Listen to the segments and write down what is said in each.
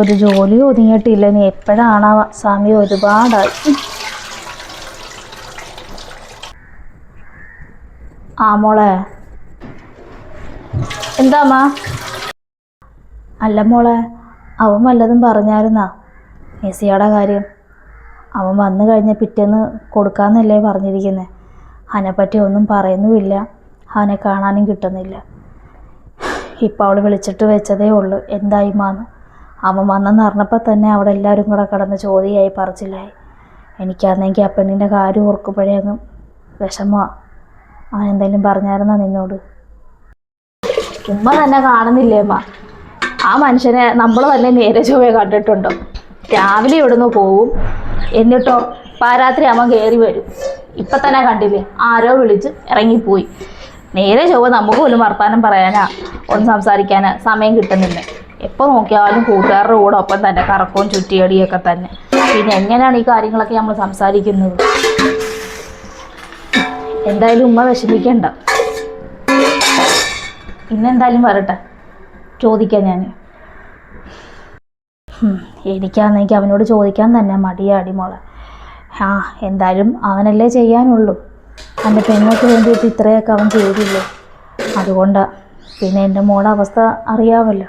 ഒരു ജോലി ഒതുങ്ങിയിട്ടില്ല. ഇനി എപ്പോഴാണ് സമയം ഒരുപാടായി. ആ മോളെ. എന്താമ്മ അല്ല മോളെ. അവൻ വല്ലതും പറഞ്ഞായിരുന്നാ? മെസ്സിയുടെ കാര്യം. അവൻ വന്നു കഴിഞ്ഞ പിറ്റേന്ന് കൊടുക്കാന്നല്ലേ പറഞ്ഞിരിക്കുന്നത് അവനെപ്പറ്റി ഒന്നും പറയുന്നുമില്ല. അവനെ കാണാനും കിട്ടുന്നില്ല. ഇപ്പോൾ അവൾ വിളിച്ചിട്ട് വെച്ചതേ ഉള്ളൂ. എന്തായി മാന്ന് അവൻ വന്നെന്ന് അറിഞ്ഞപ്പോൾ തന്നെ അവിടെ എല്ലാവരും കൂടെ കിടന്ന് ചോദ്യമായി പറച്ചില്ലായി എനിക്കാണെങ്കിൽ ആ പെണ്ണിന്റെ കാര്യം ഓർക്കുമ്പോഴേ അങ്ങ് വിഷമമാണ് അവൻ എന്തെങ്കിലും പറഞ്ഞായിരുന്നാ നിന്നോട്? ഉമ്മ തന്നെ കാണുന്നില്ലേ അമ്മ ആ മനുഷ്യനെ നമ്മൾ തന്നെ നേരെ ചൊവ്വേ കണ്ടിട്ടുണ്ടോ? രാവിലെ ഇവിടുന്ന് പോവും. എന്നിട്ടോ പാരാത്രി അവൻ കയറി വരും. ഇപ്പം തന്നെ കണ്ടില്ലേ? ആരോ വിളിച്ച് ഇറങ്ങിപ്പോയി. നേരെ ചൊവ്വ നമുക്ക് പോലും വർത്താനം പറയാനാ ഒന്ന് സംസാരിക്കാനാ സമയം കിട്ടുന്നില്ല. എപ്പോൾ നോക്കിയാലും കൂട്ടുകാരുടെ കൂടെ ഒപ്പം തന്നെ കറക്കവും ചുറ്റിയടിയൊക്കെ തന്നെ. പിന്നെ എങ്ങനെയാണ് ഈ കാര്യങ്ങളൊക്കെ നമ്മൾ സംസാരിക്കുന്നത്? എന്തായാലും ഉമ്മ വിഷമിക്കണ്ട. ഇന്നെന്തായാലും വരട്ടെ. ചോദിക്കാം ഞാൻ എനിക്കാണെങ്കിൽ അവനോട് ചോദിക്കാൻ തന്നെ മടിയാടി മോളെ. ആ എന്തായാലും അവനല്ലേ ചെയ്യാനുള്ളൂ. എന്റെ പെങ്ങൾക്ക് വേണ്ടിയിട്ട് ഇത്രയൊക്കെ അവൻ ചെയ്തില്ലേ? അതുകൊണ്ടാണ് പിന്നെ എന്റെ മോളെ അവസ്ഥ അറിയാമല്ലോ.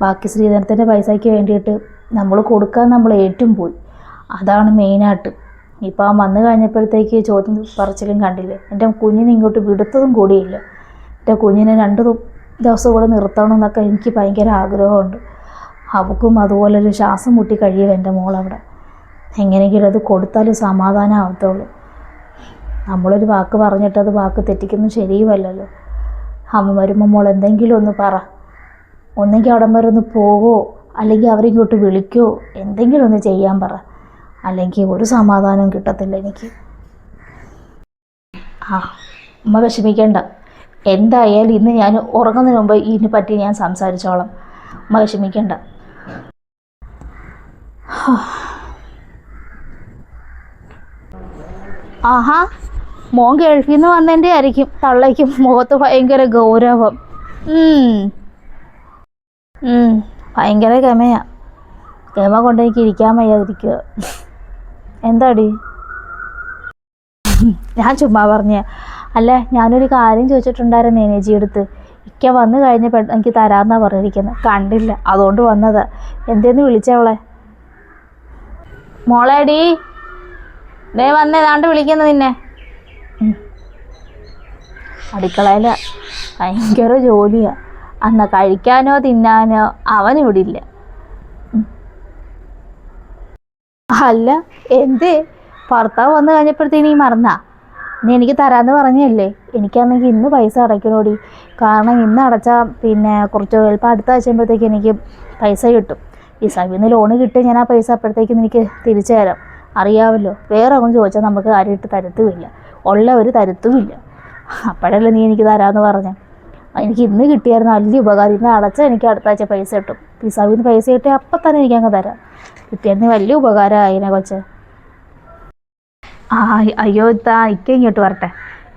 ബാക്കി ശ്രീധരത്തിന്റെ പൈസയ്ക്ക് വേണ്ടിയിട്ട് നമ്മൾ കൊടുക്കാൻ നമ്മൾ ഏറ്റും പോയി. അതാണ് മെയിനായിട്ട്. ഇപ്പോൾ അവൻ വന്നു കഴിഞ്ഞപ്പോഴത്തേക്ക് ചോദ്യം പറച്ചിലും കണ്ടില്ലേ? എന്റെ കുഞ്ഞിനെ ഇങ്ങോട്ട് വിടുത്തതും കൂടിയില്ല. എന്റെ കുഞ്ഞിനെ രണ്ട് ദിവസം കൂടെ നിർത്തണം എന്നൊക്കെ എനിക്ക് ഭയങ്കര ആഗ്രഹമുണ്ട്. അവൾക്കും അതുപോലൊരു ശ്വാസം മുട്ടി കഴിയും എന്റെ മോളവിടെ. എങ്ങനെയെങ്കിലും അത് കൊടുത്താലും സമാധാനം ആവത്തുള്ളൂ. നമ്മളൊരു വാക്ക് പറഞ്ഞിട്ട് അത് വാക്ക് തെറ്റിക്കുന്നത് ശരിയുമല്ലല്ലോ. അമ്മ വരുമ്പോൾ മോൾ എന്തെങ്കിലും ഒന്ന് പറ. ഒന്നെങ്കിൽ അവിടം വരെ ഒന്ന് പോവോ അല്ലെങ്കിൽ അവരിങ്ങോട്ട് വിളിക്കോ എന്തെങ്കിലും ഒന്ന് ചെയ്യാൻ പറ. അല്ലെങ്കിൽ ഒരു സമാധാനവും കിട്ടത്തില്ല എനിക്ക്. ആ അമ്മ വിഷമിക്കേണ്ട. എന്തായാലും ഇന്ന് ഞാൻ ഉറങ്ങുന്നതിന് മുമ്പ് ഇതിനെ പറ്റി ഞാൻ സംസാരിച്ചോളാം. അമ്മ വിഷമിക്കേണ്ട. ആഹാ. മോൻ ഗൾഫിൽ നിന്ന് വന്നതിന്റെ ആയിരിക്കും. തള്ളയ്ക്കും മുഖത്ത് ഭയങ്കര ഗൗരവം. ഭയങ്കര ഗമയാ ഗമ കൊണ്ട് എനിക്ക് ഇരിക്കാൻ വയ്യാതിരിക്കുക എന്താടി? ഞാൻ ചുമ്മാ പറഞ്ഞ. അല്ല ഞാനൊരു കാര്യം ചോദിച്ചിട്ടുണ്ടായിരുന്നു നേനേജി അടുത്ത്. ഇക്ക വന്നു കഴിഞ്ഞപ്പോൾ എനിക്ക് തരാമെന്നാണ് പറഞ്ഞിരിക്കുന്നത് കണ്ടില്ല. അതുകൊണ്ട് വന്നത്. എന്തേന്ന് വിളിച്ചവളെ മോളേടി. ദേ വന്നേതാണ്ട് വിളിക്കുന്നത് വിളിക്കുന്നു നിന്നെ. അടുക്കളയിൽ ഭയങ്കര ജോലിയാ. അന്ന് കഴിക്കാനോ തിന്നാനോ അവനിവിടെ ഇല്ല. അല്ല എന്തേ? ഭർത്താവ് വന്നു കഴിഞ്ഞപ്പോഴത്തേന് ഈ മറന്നാ? നീ എനിക്ക് തരാന്ന് പറഞ്ഞല്ലേ? എനിക്കാണെങ്കിൽ ഇന്ന് പൈസ അടയ്ക്കണോടി? കാരണം ഇന്ന് അടച്ചാൽ പിന്നെ കുറച്ച് ചിലപ്പോൾ അടുത്ത ആഴ്ച ആകുമ്പോഴത്തേക്ക് എനിക്ക് പൈസ കിട്ടും. ഈ സവിന്ന് ലോണ് കിട്ടി ഞാൻ ആ പൈസ അപ്പോഴത്തേക്കും എനിക്ക് തിരിച്ചു തരാം. അറിയാമല്ലോ വേറെ ഒന്നും ചോദിച്ചാൽ നമുക്ക് കാര്യമായിട്ട് തരത്തുമില്ല. ഉള്ളവർ തരത്തുമില്ല. അപ്പോഴല്ലേ നീ എനിക്ക് തരാമെന്ന് പറഞ്ഞു. എനിക്ക് ഇന്ന് കിട്ടിയായിരുന്നു വലിയ ഉപകാരം. ഇന്ന് അടച്ചാൽ എനിക്ക് അടുത്ത ആഴ്ച പൈസ കിട്ടും. സവിന്ന് പൈസ കിട്ടി അപ്പം തന്നെ എനിക്ക് അങ്ങ് തരാം. കിട്ടിയായിരുന്നു വലിയ ഉപകാരമായിനെ കൊച്ചെ. ആ അയ്യോ ഇത്താ ഇക്ക ഇങ്ങോട്ട് വരട്ടെ.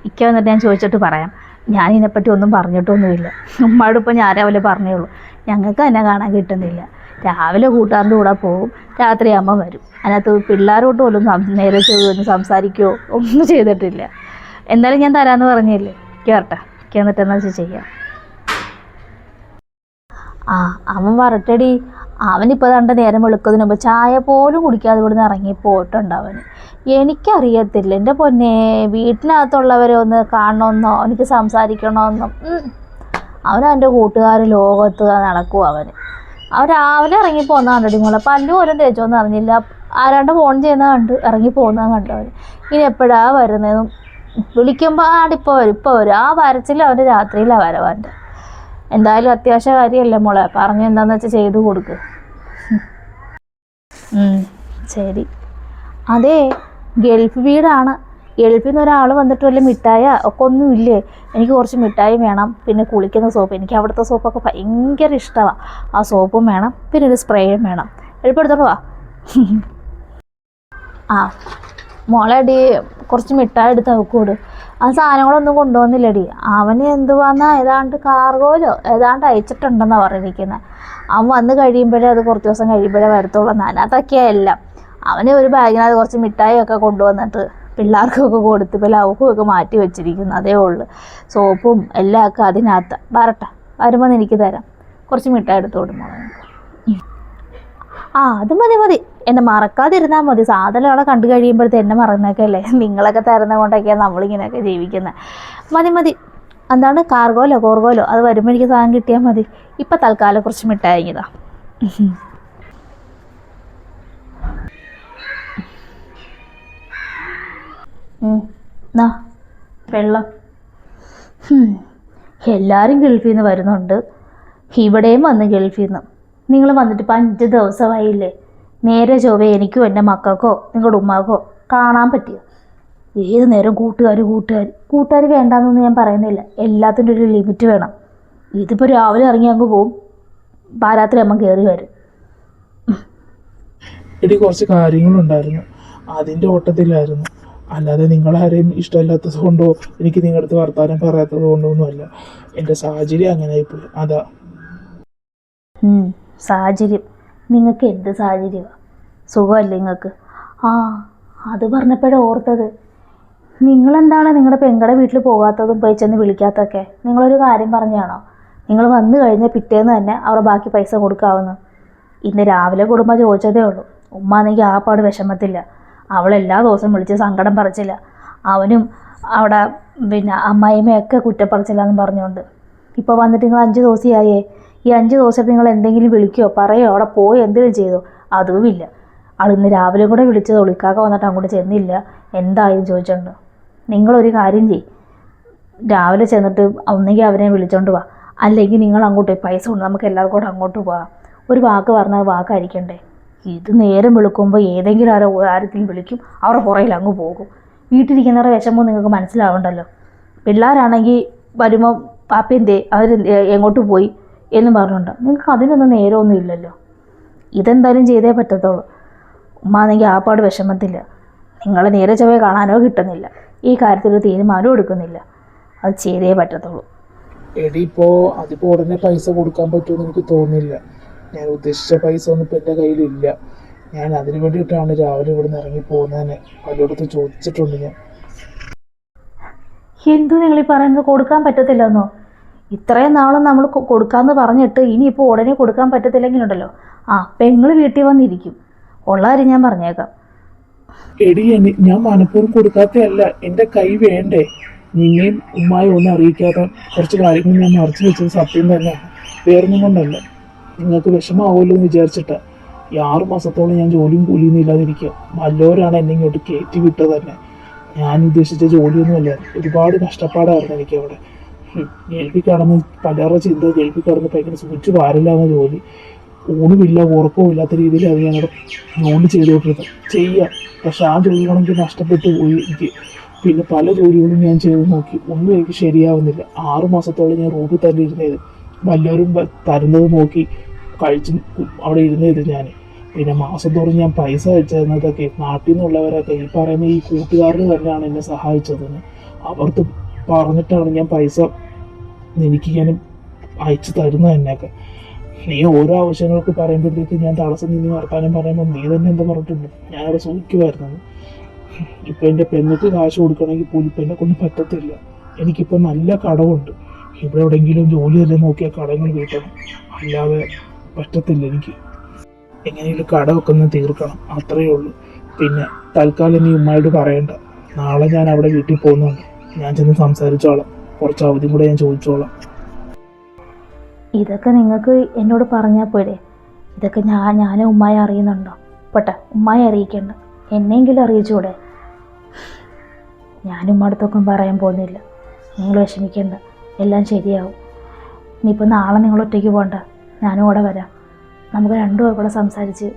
ഇക്ക വന്നിട്ട് ഞാൻ ചോദിച്ചിട്ട് പറയാം. ഞാൻ ഇതിനെപ്പറ്റി ഒന്നും പറഞ്ഞിട്ടൊന്നുമില്ല. ഉമ്മാട് ഇപ്പോൾ ഞാൻ രാവിലെ പറഞ്ഞേയുള്ളൂ. ഞങ്ങൾക്ക് എന്നെ കാണാൻ കിട്ടുന്നില്ല. രാവിലെ കൂട്ടുകാരുടെ കൂടെ പോവും രാത്രി അമ്മ വരും. അതിനകത്ത് പിള്ളേരോട്ട് പോലും നേരെ ചോദിച്ചു സംസാരിക്കുകയോ ഒന്നും ചെയ്തിട്ടില്ല. എന്തായാലും ഞാൻ തരാമെന്ന് പറഞ്ഞില്ലേ? കേട്ടെ കേന്നിട്ട് എന്നാ വെച്ചാൽ ചെയ്യാം? ആ അവൻ വരട്ടടി. അവനിപ്പോൾ കണ്ട നേരം വെളുക്കുന്നതിന് മുമ്പ് ചായ പോലും കുടിക്കാതെ ഇവിടുന്ന് ഇറങ്ങി പോയിട്ടുണ്ട് അവന്. എനിക്കറിയത്തില്ല. എന്റെ പൊന്നെ വീട്ടിനകത്തുള്ളവരെ ഒന്ന് കാണണമെന്നോ എനിക്ക് സംസാരിക്കണമെന്നോ അവനവന്റെ അവൻ അവന്റെ കൂട്ടുകാർ ലോകത്ത് നടക്കും അവന്. അവൻ രാവിലെ ഇറങ്ങി പോകുന്ന കണ്ടടി മോളെ. പല്ലു പോലും തേച്ചോന്ന് അറിഞ്ഞില്ല. ആരാണ്ട് ഫോൺ ചെയ്യുന്ന കണ്ട് ഇറങ്ങി പോകുന്നത് കണ്ടു അവൻ ഇനി എപ്പോഴാണ് വരുന്നതെന്നും വിളിക്കുമ്പോൾ ആടിപ്പോൾ വരും ഇപ്പോൾ വരും. ആ വരച്ചിൽ അവൻ രാത്രിയിലാണ് വരവാന്റെ എന്തായാലും അത്യാവശ്യ കാര്യമല്ലേ മോളെ? പറഞ്ഞു എന്താന്ന് വെച്ചാൽ ചെയ്തു കൊടുക്ക്. ശരി. അതെ ഗൾഫ് വീടാണ്. ഗൾഫിൽ നിന്ന് ഒരാൾ വന്നിട്ട് വല്ല മിഠായ ഒക്കെ ഒന്നും ഇല്ലേ? എനിക്ക് കുറച്ച് മിഠായി വേണം. പിന്നെ കുളിക്കുന്ന സോപ്പ്. എനിക്ക് അവിടുത്തെ സോപ്പൊക്കെ ഭയങ്കര ഇഷ്ടമാണ് ആ സോപ്പും വേണം. പിന്നെ ഒരു സ്പ്രേയും വേണം. എളുപ്പെടുത്തോളൂ ആ. മോളെടി കുറച്ച് മിഠായി എടുത്ത് നോക്കൂട് ആ സാധനങ്ങളൊന്നും കൊണ്ടുവന്നില്ലടി. അവന് എന്തുവാന്നാ ഏതാണ്ട് കാർഗോയിലോ ഏതാണ്ട് അയച്ചിട്ടുണ്ടെന്നാണ് പറഞ്ഞിരിക്കുന്നത് അവൻ വന്ന് കഴിയുമ്പോഴേ അത് കുറച്ച് ദിവസം കഴിയുമ്പോഴേ വരത്തുള്ളൂ. അതിനകത്തൊക്കെയാണ് എല്ലാം. അവന് ഒരു ബാഗിനകത്ത് കുറച്ച് മിഠായിയൊക്കെ കൊണ്ടുവന്നിട്ട് പിള്ളേർക്കൊക്കെ കൊടുത്ത് ഇപ്പോൾ ഒക്കെ മാറ്റി വെച്ചിരിക്കുന്നു അതേ ഉള്ളൂ. സോപ്പും എല്ലാം ഒക്കെ അതിനകത്ത്. വരട്ടെ വരുമ്പോൾ എനിക്ക് തരാം. കുറച്ച് മിഠായി എടുത്ത് കൊടുക്കണം ആ അത് മതി മതി. എന്നെ മറക്കാതിരുന്നാൽ മതി. സാധനം അവിടെ കണ്ടു കഴിയുമ്പോഴത്തെ എന്നെ മറന്നേക്കല്ലേ? നിങ്ങളൊക്കെ തരുന്ന കൊണ്ടൊക്കെയാണ് നമ്മളിങ്ങനെയൊക്കെ ജീവിക്കുന്നത് മതി മതി. എന്താണ്? കാർഗോലോ കോർഗോലോ? അത് വരുമ്പോൾ എനിക്ക് സാധനം കിട്ടിയാൽ മതി. ഇപ്പം തൽക്കാലം കുറച്ച് മിഠായി ഇതാ. വെള്ളം. എല്ലാവരും ഗൾഫിൽ നിന്ന് വരുന്നുണ്ട്. ഇവിടെയും വന്ന് ഗൾഫിൽ നിന്ന്. നിങ്ങൾ വന്നിട്ട് ഇപ്പം അഞ്ച് ദിവസമായില്ലേ? നേരെ ചൊവ്വേ എനിക്കോ എന്റെ മക്കൾക്കോ നിങ്ങളുടെ ഉമ്മാക്കോ കാണാൻ പറ്റിയോ? ഏത് നേരം കൂട്ടുകാർ കൂട്ടുകാർ കൂട്ടുകാർ വേണ്ടാന്നൊന്നും ഞാൻ പറയുന്നില്ല. എല്ലാത്തിന്റെ ഒരു ലിമിറ്റ് വേണം. ഇതിപ്പോൾ രാവിലെ ഇറങ്ങി അങ്ങ് പോവും. പാരാത്രി അമ്മ കയറി വരും. എടി കുറച്ച് കാര്യങ്ങളുണ്ടായിരുന്നു. അതിന്റെ ഓട്ടത്തിലായിരുന്നു. അല്ലാതെ നിങ്ങളാരെയും ഇഷ്ടമില്ലാത്തത് കൊണ്ടോ എനിക്ക് നിങ്ങളുടെ അടുത്ത് വർത്താനം പറയാത്തത് കൊണ്ടോ ഒന്നുമല്ല. എന്റെ സാഹചര്യം അങ്ങനെ ആയിപ്പോയി അതാ സാഹചര്യം. നിങ്ങൾക്ക് എന്ത് സാഹചര്യമാണ് സുഖമല്ലേ നിങ്ങൾക്ക്? ആ അത് പറഞ്ഞപ്പോഴേ ഓർത്തത്. നിങ്ങളെന്താണ് നിങ്ങളുടെ പെങ്ങളുടെ വീട്ടിൽ പോകാത്തതും പോയി ചെന്ന് വിളിക്കാത്തതൊക്കെ? നിങ്ങളൊരു കാര്യം പറഞ്ഞാണോ? നിങ്ങൾ വന്നു കഴിഞ്ഞാൽ പിറ്റേന്ന് തന്നെ അവരുടെ ബാക്കി പൈസ കൊടുക്കാവുന്നു. ഇന്ന് രാവിലെ കുടുംബം ചോദിച്ചതേ ഉള്ളൂ. ഉമ്മ എനിക്ക് ആ പാട് വിഷമത്തില്ല. അവൾ എല്ലാ ദിവസവും വിളിച്ച് സങ്കടം പറിച്ചില്ല. അവനും അവിടെ പിന്നെ അമ്മായിമ്മയൊക്കെ കുറ്റപ്പറച്ചില്ല എന്ന് പറഞ്ഞുകൊണ്ട്. ഇപ്പോൾ വന്നിട്ട് നിങ്ങൾ അഞ്ച് ദിവസമായേ ഈ അഞ്ച് ദിവസമായിട്ട് നിങ്ങൾ എന്തെങ്കിലും വിളിക്കുകയോ പറയോ? അവിടെ പോയോ എന്തെങ്കിലും ചെയ്തോ? അതുമില്ല ആൾ ഇന്ന് രാവിലെ കൂടെ വിളിച്ചത് ഒളിക്കാക്ക വന്നിട്ട് അങ്ങോട്ട് ചെന്നില്ല. എന്തായി ചോദിച്ചോണ്ട്. നിങ്ങളൊരു കാര്യം ചെയ്യും. രാവിലെ ചെന്നിട്ട് ഒന്നെങ്കിൽ അവനെ വിളിച്ചോണ്ട് വാ. അല്ലെങ്കിൽ നിങ്ങൾ അങ്ങോട്ട് പൈസ കൊണ്ട് നമുക്ക് എല്ലാവർക്കും കൂടെ അങ്ങോട്ട് പോവാം. ഒരു വാക്ക് പറഞ്ഞാൽ വാക്കായിരിക്കണ്ടേ ഇത് നേരം വിളിക്കുമ്പോൾ ഏതെങ്കിലും ആരോ ആരത്തിൽ വിളിക്കും. അവരുടെ പുറകിൽ അങ്ങ് പോകും. വീട്ടിലിരിക്കുന്നവരുടെ വിഷമം നിങ്ങൾക്ക് മനസ്സിലാവണ്ടല്ലോ? പിള്ളേരാണെങ്കിൽ വരുമ്പോൾ പാപ്പ എന്തേ അവർ എങ്ങോട്ട് പോയി? എന്നും പറഞ്ഞുണ്ട്. നിങ്ങൾക്ക് അതിനൊന്നും നേരമൊന്നും ഇല്ലല്ലോ. ഇതെന്തായാലും ചെയ്തേ പറ്റത്തുള്ളൂ. ഉമ്മാണെങ്കിൽ ആപ്പാട് വിഷമത്തില്ല നിങ്ങളെ നേരെ ചൊവ്വേ കാണാനോ കിട്ടുന്നില്ല. ഈ കാര്യത്തിൽ ഒരു തീരുമാനവും എടുക്കുന്നില്ല. അത് ചെയ്തേ പറ്റത്തുള്ളൂ. എടി ഇപ്പോൾ അതിപ്പോൾ ഉടനെ പൈസ കൊടുക്കാൻ പറ്റുമെന്ന് എനിക്ക് തോന്നുന്നില്ല. ഞാൻ ഉദ്ദേശിച്ച പൈസ ഒന്നും ഇപ്പം എന്റെ കയ്യിലില്ല. ഞാൻ അതിന് വേണ്ടിയിട്ടാണ് രാവിലെ ഇവിടെ നിന്ന് ഇറങ്ങി പോകുന്നതിന് പലയിടത്ത് ചോദിച്ചിട്ടുണ്ട് ഞാൻ. എന്തു നിങ്ങൾ ഈ പറയുന്നത് കൊടുക്കാൻ പറ്റത്തില്ലെന്നോ? ഇത്രയും നാളും നമ്മൾ കൊടുക്കാമെന്ന് പറഞ്ഞിട്ട് ഇനിയിപ്പോൾ ഉടനെ കൊടുക്കാൻ പറ്റത്തില്ലെങ്കിലുണ്ടല്ലോ. ആ പെങ്ങൾ വീട്ടിൽ വന്നിരിക്കും. ഉള്ള കാര്യം ഞാൻ പറഞ്ഞേക്കാം. എടി ഞാൻ മനഃപൂർവം കൊടുക്കാത്തതല്ല. എന്റെ കൈ വേണ്ടേ? നിന്നെയും ഉമ്മായും ഒന്നും അറിയിക്കാതെ കുറച്ച് കാര്യങ്ങൾ ഞാൻ മറച്ചു വെച്ചത് സത്യം തന്നെ. വേറൊന്നും കൊണ്ടല്ല. നിങ്ങൾക്ക് വിഷമാവുമല്ലോ എന്ന് വിചാരിച്ചിട്ടാ. ഈ ആറ് മാസത്തോളം ഞാൻ ജോലിയും കൂലിയൊന്നും ഇല്ലാതിരിക്കുക. വല്ലവരാണ് എന്നെ ഇങ്ങോട്ട് കയറ്റി വിട്ടത് തന്നെ. ഞാൻ ഉദ്ദേശിച്ച ജോലിയൊന്നുമല്ല. ഒരുപാട് കഷ്ടപ്പാടായിരുന്നു എനിക്ക് അവിടെ ഗൾഫിൽ കടന്ന് പലരുടെ ചിന്ത ഗൾഫിൽ കടന്ന് ഭയങ്കര സൂചിച്ച് പാരില്ലാന്ന ജോലി. ഊണുമില്ല ഉറക്കവും ഇല്ലാത്ത രീതിയിലാണ് ഞാൻ അവിടെ ജോലി ചെയ്തുകൊണ്ടിരുന്നത് ചെയ്യാം. പക്ഷെ ആ ജോലികളെനിക്ക് നഷ്ടപ്പെട്ടു പോയി. എനിക്ക് പിന്നെ പല ജോലികളും ഞാൻ ചെയ്ത് നോക്കി. ഒന്നും എനിക്ക് ശരിയാവുന്നില്ല. ആറു മാസത്തോളം ഞാൻ റൂമിൽ തന്നെ ഇരുന്നത് വല്ലവരും തരുന്നത് നോക്കി കഴിച്ച് അവിടെ ഇരുന്നത് ഞാൻ. പിന്നെ മാസം തോറും ഞാൻ പൈസ വെച്ചിരുന്നതൊക്കെ നാട്ടിൽ നിന്നുള്ളവരൊക്കെ ഈ പറയുന്ന ഈ കൂട്ടുകാരന് തന്നെയാണ് എന്നെ സഹായിച്ചതെന്ന് അവർക്ക് പറഞ്ഞിട്ടാണ് ഞാൻ പൈസ എനിക്ക് ഞാൻ അയച്ചു തരുന്നത് തന്നെയൊക്കെ നീ ഓരോ ആവശ്യങ്ങൾക്ക് പറയുമ്പോഴത്തേക്ക് ഞാൻ തടസ്സം നിന്ന് വർത്താനം പറയുമ്പോൾ നീ തന്നെ എന്താ പറഞ്ഞിട്ടുണ്ട്? ഞാനവിടെ സൂഹിക്കുമായിരുന്നു ഇപ്പം എന്റെ പെണ്ണുക്ക് കാശ് കൊടുക്കണമെങ്കിൽ പോലും ഇപ്പം എന്നെ കൊണ്ട് പറ്റത്തില്ല. എനിക്കിപ്പോൾ നല്ല കടവുണ്ട്. ഇവിടെ എവിടെയെങ്കിലും ജോലി തന്നെ നോക്കിയാൽ കടങ്ങൾ വീട്ടണം. അല്ലാതെ പറ്റത്തില്ല എനിക്ക്. എങ്ങനെയെങ്കിലും കടമൊക്കെ ഒന്ന് തീർക്കണം. അത്രയേ ഉള്ളൂ. പിന്നെ തൽക്കാലം നീ ഉമ്മയോട് പറയണ്ട. നാളെ ഞാൻ അവിടെ വീട്ടിൽ പോകുന്നുണ്ട്. ഞാൻ ചെന്ന് സംസാരിച്ചോളാം. കുറച്ച് അവധി കൂടെ ഞാൻ ചോദിച്ചോളാം. ഇതൊക്കെ നിങ്ങൾക്ക് എന്നോട് പറഞ്ഞാൽ പോരെ. ഇതൊക്കെ ഞാൻ ഞാൻ ഉമ്മായി അറിയുന്നുണ്ടോ? പോട്ടെ ഉമ്മായി അറിയിക്കണ്ട. എന്നെങ്കിലും അറിയിച്ചൂടെ? ഞാൻ ഉമ്മടുത്തൊക്കെ പറയാൻ പോകുന്നില്ല. നിങ്ങൾ വിഷമിക്കണ്ട. എല്ലാം ശരിയാവും. ഇനിയിപ്പോൾ നാളെ നിങ്ങൾ ഒറ്റയ്ക്ക് പോകണ്ട ഞാനും കൂടെ വരാം. നമുക്ക് രണ്ടുപേർ കൂടെ സംസാരിച്ച്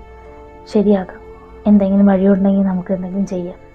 ശരിയാക്കാം. എന്തെങ്കിലും വഴിയുണ്ടെങ്കിൽ നമുക്ക് എന്തെങ്കിലും ചെയ്യാം.